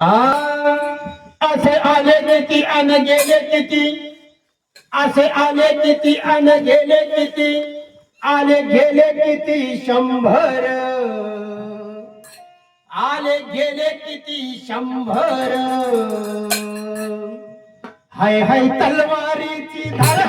असे आले किती अन गेले किती असे आले किती अन गेले किती आले गेले किती शंभर. आले गेले किती शंभर. हाय हाय तलवारीची धारा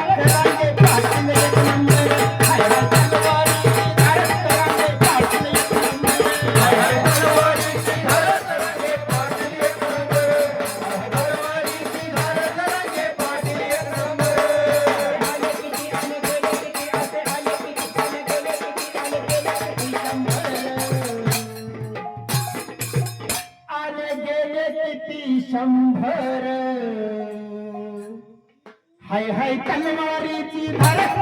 भर हाय हाय कलवारीची भरत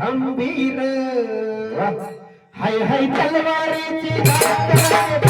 खंबीर हाय हाय तलवारीची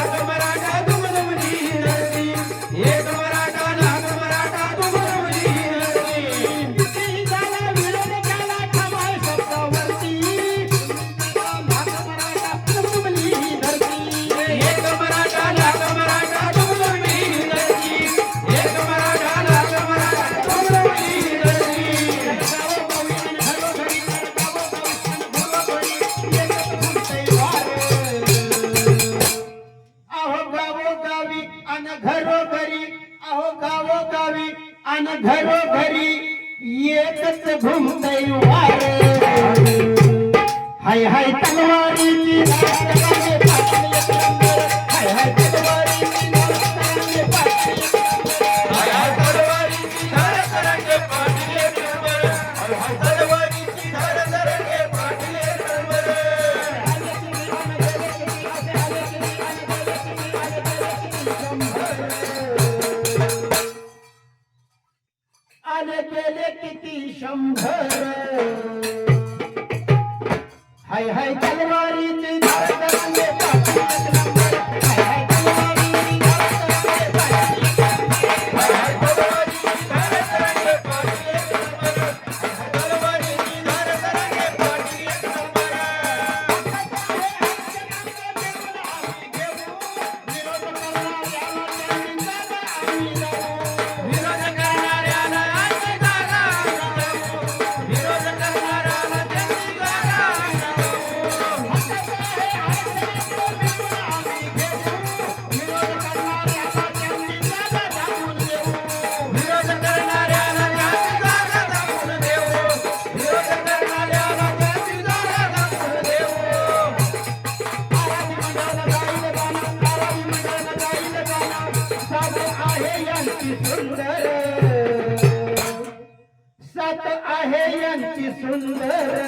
शंभर. हाय हाय चल आहे यांची सुंदर.